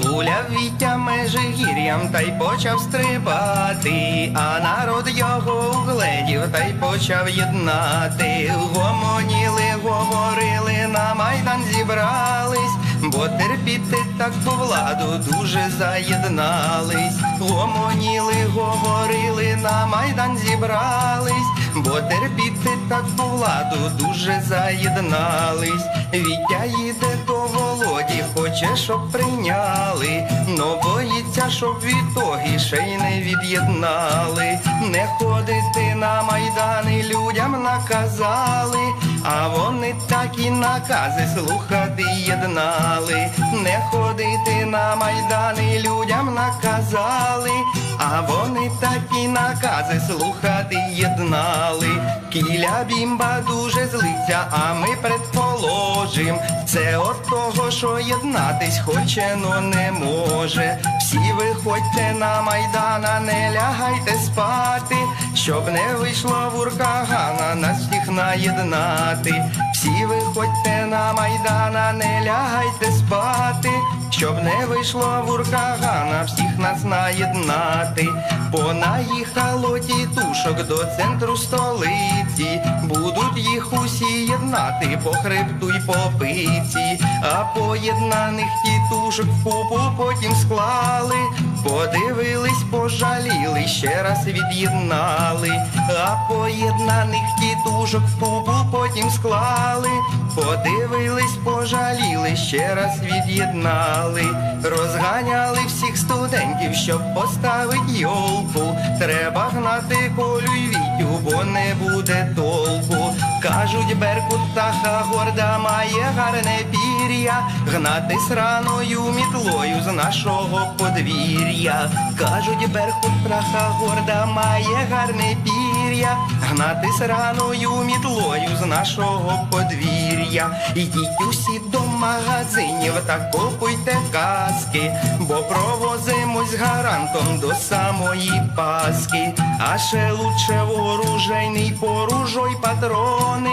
Гуляв Вітя межигір'ям та й почав стрибати, а народ його угледів та й почав єднати. Гомоніли, говорили, на майдан зібрались, бо терпіти таку владу дуже заєднались. Гомоніли, говорили, на майдан зібрались, бо терпіти таку владу дуже заєднались. Вітя їде до Володі, хоче, щоб прийняли, но боїться, щоб відтоги ще й не від'єднали. Не ходити на майдани людям наказали, а вони такі накази слухати єднали. Не ходити на майдани людям наказали, а вони такі накази слухати єднали. Кіля бімба дуже злиться, а ми предположим. Це от того, що єднатись хоче, но не може. Всі виходьте на майдана, не лягайте спати, щоб не вийшло вуркагана нас всіх наєднати. Всі виходьте на майдана, не лягайте спати, щоб не вийшло вуркагана всіх нас наєднати. Понаїхало тітушок до центру столиці, будуть їх усі єднати по хребту й по пиці, а поєднаних тітушок в купу потім склали, подивились, пожаліли, ще раз від'єднали, а поєднаних тітушок в купу потім склали, подивились, пожаліли, ще раз від'єднали, розганяли всіх студентів, щоб поставить йолку. Треба гнати колю й вітю, бо не буде толку. Кажуть, беркут птаха горда має гарне пір'я, гнати сраною мітлою з нашого подвір'я. Кажуть, беркут птаха горда має гарне пір'я, гнати сраною мітлою з нашого подвір'я. Ідіть усі до магазинів та купуйте каски, бо провозимось гарантом до самої Паски. А ще лучше вооружейний поружой патрони,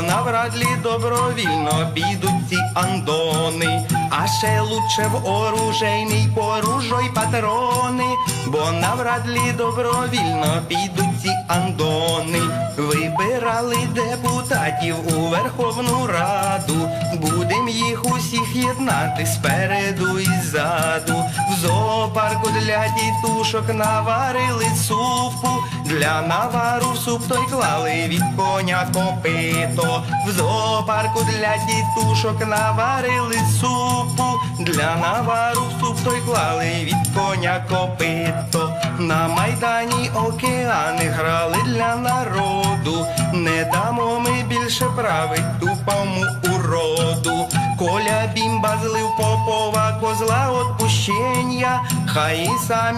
навряд ли добровільно підуть ці андони. А ще лучше в оружейний поружой патрони, бо навряд ли добровільно підуть ці андони. Вибирали депутатів у Верховну Раду, будем їх усіх єднати спереду і ззаду. В зоопарку для дітушок наварили супу, для навару в суп той клали від коня копито. В зоопарку для дітушок наварили супу, для навару в суп той клали від коня копито. На майдані океани грали для народу, не дамо ми більше править тупому уроду. Коля бімба злив попова козла отпущення, хай і сам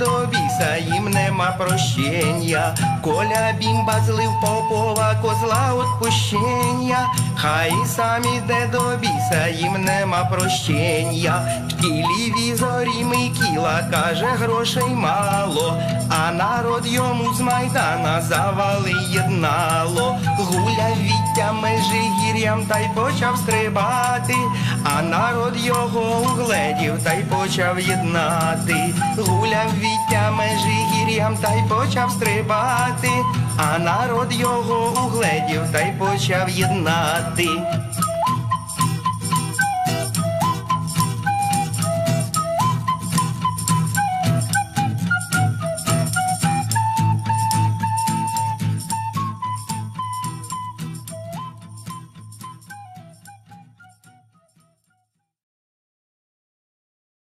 до біса, їм нема прощення. Коля бімба злив попова козла отпущення, хай і сам іде до біса, їм нема прощення. В телевізорі Микіла каже, грошей мало, а народ йому з майдана завали єднало. Гуляв Вітя межигір'ям та й почав стрибати, а народ його угледів та й почав єднати. Гуляв Вітя межигір'ям та й почав стрибати, а народ його угледів та й почав єднати.